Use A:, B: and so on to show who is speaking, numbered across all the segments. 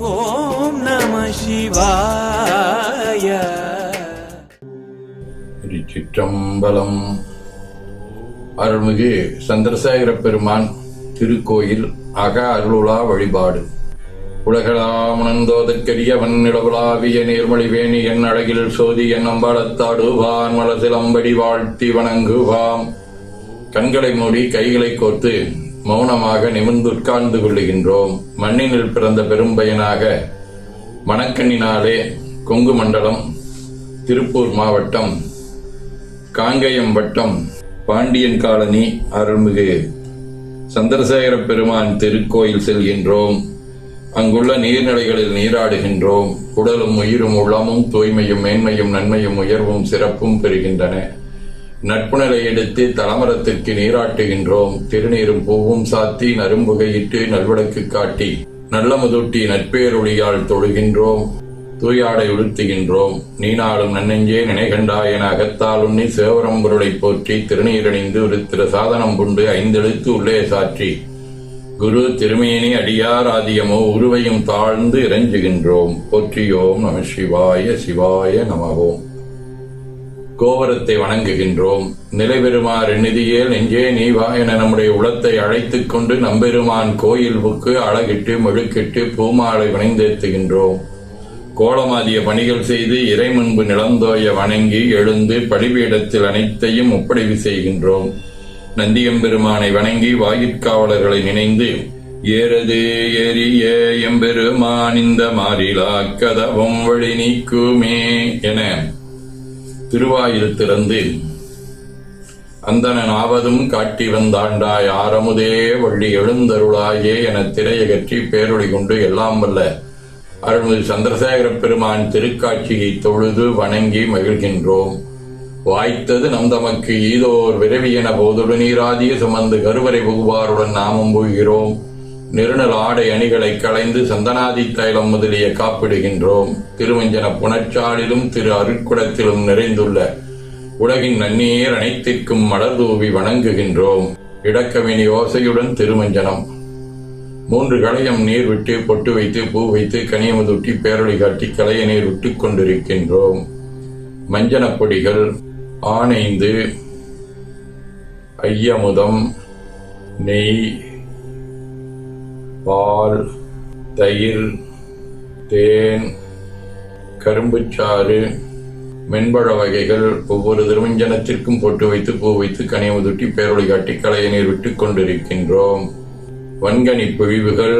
A: ஓம் நம சிவாய.
B: திருச்சிற்றம்பலம். அருள்மிகு சந்திரசேகர பெருமான் திருக்கோயில் அக அருளுலா வழிபாடு. உலகளாமணந்தோதற்கரியவன் நிலவுலாவிய நேர்மொழிவேணி என் அழகில் சோதி என் அம்பலத்தாடுவான் மலசிலம்படி வாழ்த்தி வணங்குவாம். கண்களை மூடி கைகளை கோர்த்து மௌனமாக நிமிர்ந்து உட்கார்ந்து கொள்ளுகின்றோம். மண்ணினில் பிறந்த பெரும்பயனாக மணக்கண்ணினாலே கொங்கு மண்டலம் திருப்பூர் மாவட்டம் காங்கயம் வட்டம் பாண்டியன் காலனி அருள்மிகு சந்திரசேகர பெருமான் திருக்கோயில் செல்கின்றோம். அங்குள்ள நீர்நிலைகளில் நீராடுகின்றோம். உடலும் உயிரும் உள்ளமும் தூய்மையும் மேன்மையும் நன்மையும் உயர்வும் சிறப்பும் பெறுகின்றன. நட்புணரை எடுத்து தலமரத்திற்கு நீராட்டுகின்றோம். திருநீரும் பூவும் சாத்தி நரும்புகையிட்டு நல்வடக்கு காட்டி நல்ல முதுட்டி நட்பேரொழியால் தொழுகின்றோம். தூயாடை உடுத்துகின்றோம். நீனாலும் நன்னெஞ்சே நினைகண்டா என அகத்தால் உண்ணி சேவரம்பொருளைப் போற்றி திருநீரணிந்து ஒரு சாதனம் புண்டு ஐந்தெழுத்து உள்ளே சாற்றி. குரு திருமேனி அடியார் ஆதியமோ உருவையும் தாழ்ந்து இறைஞ்சுகின்றோம். போற்றியோம் நம சிவாய சிவாய நமகோம் கோவரத்தை வணங்குகின்றோம். நிலைபெறுமாறு நிதியில் நெஞ்சே நீ வா என நம்முடைய உளத்தை அழைத்துக் கொண்டு நம்பெருமான் கோயில் புக்கு அழகிட்டு மெழுக்கிட்டு பூமாலை வணைந்தேத்துகின்றோம் கோலமாதிய பணிகள் செய்து இறை முன்பு நிலந்தோய வணங்கி எழுந்து பலிபீடத்தில் அனைத்தையும் ஒப்படைவு செய்கின்றோம். நந்தியம்பெருமானை வணங்கி வாயிற்காவலர்களை நினைந்து ஏறது ஏறிய எம்பெருமான் இந்த மாறிலா கதவும் வழி நீக்குமே என திருவாயில் திறந்து அந்தனன் ஆவதும் காட்டி வந்தாண்டாய் ஆரமுதே வள்ளி எழுந்தருளாயே என திரையகற்றி பேரொழி கொண்டு எல்லாம் வல்ல. அருள்மிகு சந்திரசேகர பெருமான் திருக்காட்சியை தொழுது வணங்கி மகிழ்கின்றோம். வாய்த்தது நம் தமக்கு ஈதோர் விரவி என போதுடு நீராதிய சுமந்து கருவறை புகுவாருடன் நாமும் போகிறோம். நிறுநல் ஆடை அணிகளை களைந்து சந்தனாதி தைலம் முதலிய காப்பிடுகின்றோம். திருவஞ்சன புனச்சாலிலும் திரு அருட்குடத்திலும் நிறைந்துள்ள உலகின் நன்னீர் அனைத்திற்கும் மலர்தூவி வணங்குகின்றோம். இடக்கவினி ஓசையுடன் திருமஞ்சனம் மூன்று களையம் நீர் விட்டு பொட்டு வைத்து பூ வைத்து கனியமுதுட்டி பேரொழி காட்டி களைய நீர் விட்டுக் கொண்டிருக்கின்றோம். மஞ்சனப் பொடிகள் ஆனைந்து ஐயமுதம் நெய் பால் தயிர் தேன் கரும்புச்சாறு மென்பழ வகைகள் ஒவ்வொரு திருமஞ்சனத்திற்கும் பொட்டு வைத்து பூ வைத்து கனிமுதுட்டி பேரொழி காட்டி களைய நீர் கொண்டிருக்கின்றோம். வன்கனி பொழிவுகள்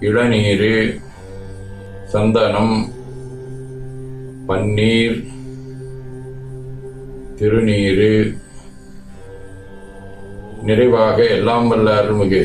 B: இளநீர் சந்தனம் பன்னீர் திருநீர் நிறைவாக எல்லாம் வல்ல அருள்மிகு.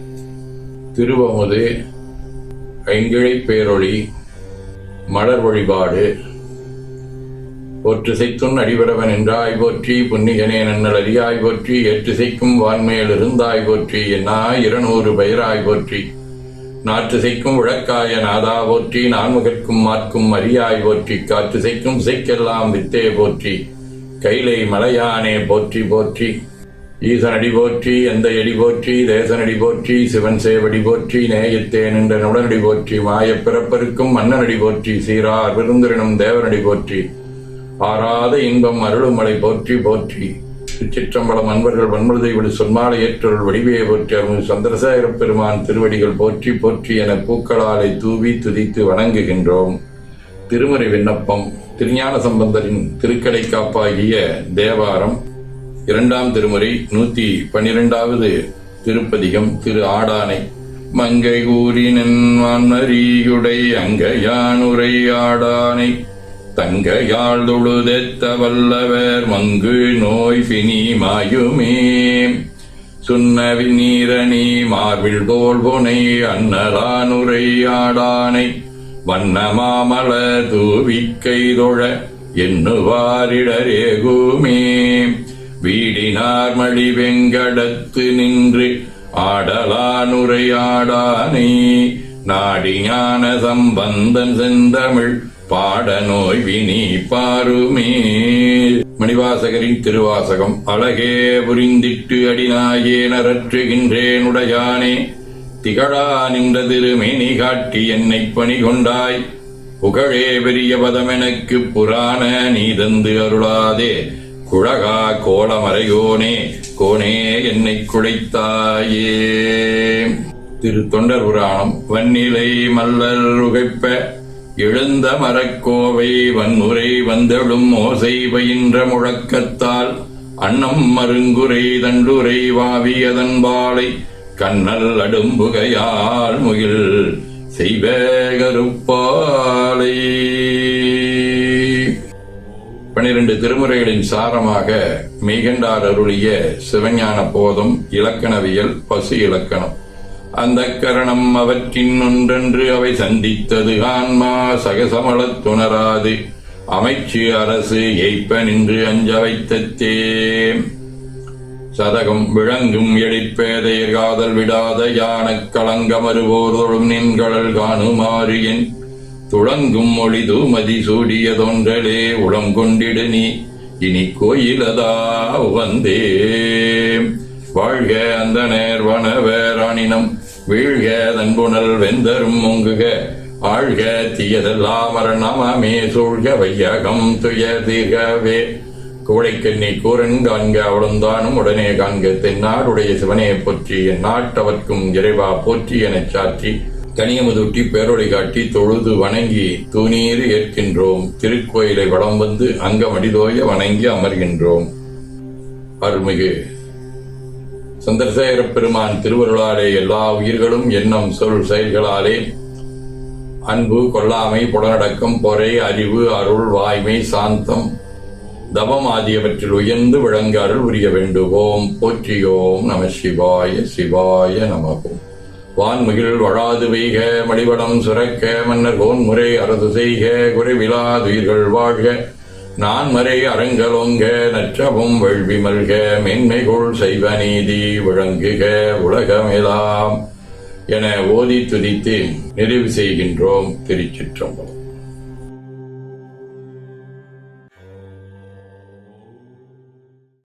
B: திருவமுது ஐங்கிழை பேரொளி மலர் வழிபாடு. ஒற்றுசைத்துன் அடிபரவன் என்றாய் போற்றி புன்னிகனே நன்னல் அறியாய் போற்றி ஏற்றுசைக்கும் வான்மேல் இருந்தாய் போற்றி என்னாய் இருநூறு பெயராய் போற்றி. நாற்றுசைக்கும் விளக்காய நாதா போற்றி நான்முகற்கும் மாற்கும் அரியாய் போற்றி காற்றுசைக்கும் இசைக்கெல்லாம் வித்தே போற்றி. கைலை மலையானே போற்றி போற்றி. ஈசனடி போற்றி எந்த எடி போற்றி தேசனடி போற்றி சிவன் சேவடி போற்றி நேயத்தே நின்ற நுடனடி போற்றி மாயப் பிறப்பருக்கும் மன்னனடி போற்றி சீரார் விருந்திரனும் தேவனடி போற்றி ஆறாத இன்பம் அருளுமலை போற்றி போற்றி. திருச்சிற்றம்பலம் அன்பர்கள் வன்மருதை விடு சொன்மாலை ஏற்றொருள் வடிவையை போற்றி அருள் சந்திரசேகர பெருமான் திருவடிகள் போற்றி போற்றி என பூக்களாலை தூவி துதித்து வணங்குகின்றோம். திருமறை விண்ணப்பம் திருஞான சம்பந்தரின் திருக்கடை காப்பாகிய தேவாரம் இரண்டாம் திருமுறை நூத்தி பன்னிரெண்டாவது திருப்பதிகம் திரு ஆடானை. மங்கை கூறினன் வான்மரியுடை அங்கையானுரை ஆடானை. தங்கையாள் தொழுதெத்த வல்லவர் மங்கு நோய் பிணி மாயுமே. துன்னவி நீரணி மார்பில் தோல் புனை அன்னலானுரையாடானை வண்ண மாமல தூவிக்கை தொழ எண்ணுவாரிடரேகுமே வீடினார் மழி வெங்கடத்து நின்று ஆடலானுரையாடானே. நாடி ஞான சம்பந்தன் செந்தமிழ் பாட நோய் வினி பாருமே. மணிவாசகரின் திருவாசகம் அழகே புரிந்திட்டு அடிநாயே நரற்றுகின்றேன் உடையானே. திகழா நின்ற திருமேனி காட்டி என்னை பணி கொண்டாய் புகழே பெரிய பதமெனக்கு புராண நீ தந்து அருளாதே. குழகா கோலமறையோனே கோனே என்னை குழைத்தாயே. திரு தொண்டர் புராணம் வன்னிலை மல்லர் உகைப்ப எழுந்த மரக்கோவை வன்முறை வந்தெழும் ஓசை பயின்ற முழக்கத்தால் அன்னம் மருங்குரை தண்டுரை வாவியதன் பாலை கண்ணல் அடும்புகையால் முகில் செய்வ கருப்பாலை. பனிரெண்டு திருமுறைகளின் சாரமாக மெய்கண்டார் அருளிய சிவஞான போதம் இலக்கணவியல் பசு இலக்கணம். அந்த கரணம் அவற்றின் ஒன்றென்று அவை சந்தித்தது ஆன்மா சகசமளத் துணராது. அமைச்சு அரசு ஏய்ப்ப நின்று அஞ்ச வைத்தத்தே சதகம் விளங்கும் எழிப்பேதையர் காதல் விடாத யானக் களங்கமருவோர் தொழும் நின்கடல் காணுமாறு என் துளங்கும் மொழி தூமதி சூடிய தொண்டலே உளம் கொண்டிடு நீ. இனி கோயிலதா வந்தே வாழ்க அந்த நேர்வன வேராணினம் வீழ்க தன்புணல் வெந்தரும் முங்குக. ஆழ்க தீயதெல்லாம் மரணமே சூழ்க வையகம் துய தீர்கவே கோடைக்கண்ணி கூரன் காண்க அவளுந்தானும் உடனே காண்க தென்னாடுடைய சிவனே போற்றி என் நாட்டவர்க்கும் இறைவா போற்றி எனச் சாற்றி. கனியமுதுட்டி பேரொழி காட்டி தொழுது வணங்கி தூணீறு ஏற்கின்றோம். திருக்கோயிலை வளம் வந்து அங்கமடிதோய வணங்கி அமர்கின்றோம். அருமிகு சந்திரசேகர பெருமான் திருவருளாலே எல்லா உயிர்களும் எண்ணம் சொல் செயல்களாலே அன்பு கொல்லாமை புலனடக்கம் பொறை அறிவு அருள் வாய்மை சாந்தம் தவம் ஆகியவற்றில் உயர்ந்து விளங்க அருள் புரிய வேண்டுவோம். போற்றியோம் நம சிவாய சிவாய நமகோம் வான்முகில் வழாது வெய்க மடிவடம் சுரக்க மன்னர் கோன்முறை அரசு செய்க குறைவிலாதுயிர்கள் வாழ்க. நான் மறை அரங்கலோங்க நற்றவும் வெள்வி மல்க மென்மைகோள் செய்வ நீதி விளங்குக உலகமெலாம். என ஓதி துதித்து நிறைவு செய்கின்றோம் திருச்சிற்றம்பலம்.